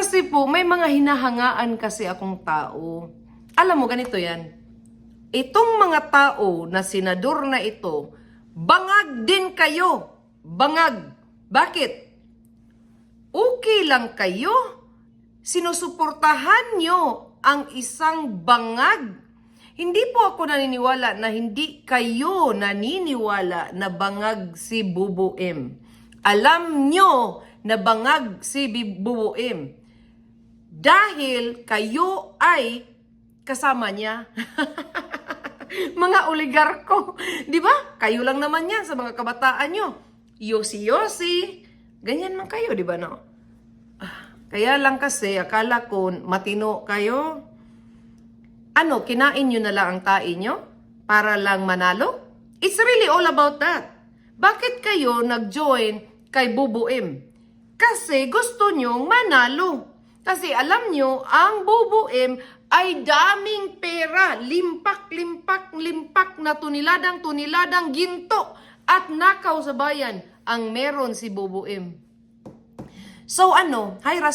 Kasi po, may mga hinahangaan kasi akong tao. Alam mo, ganito yan. Itong mga tao na senador na ito, bangag din kayo. Bangag. Bakit? Okay lang kayo. Sinusuportahan nyo ang isang bangag. Hindi po ako naniniwala na hindi kayo naniniwala na bangag si Bubo M. Alam nyo na bangag si Bubo M. Dahil kayo ay kasama niya. mga oligarko. Di ba? Kayo lang naman yan sa mga kabataan nyo. Yosi-yosi. Ganyan man kayo, di ba no? Ah, Kaya lang kasi, akala ko matino kayo. Ano, kinain nyo na lang ang tae nyo? Para lang manalo? It's really all about that. Bakit kayo nag-join kay Bubu M? Kasi gusto nyong manalo. Kasi alam nyo, ang Bubu M ay daming pera. Limpak, limpak, limpak na tuniladang, tuniladang ginto at nakaw sa bayan ang meron si Bubu M. So ano, hi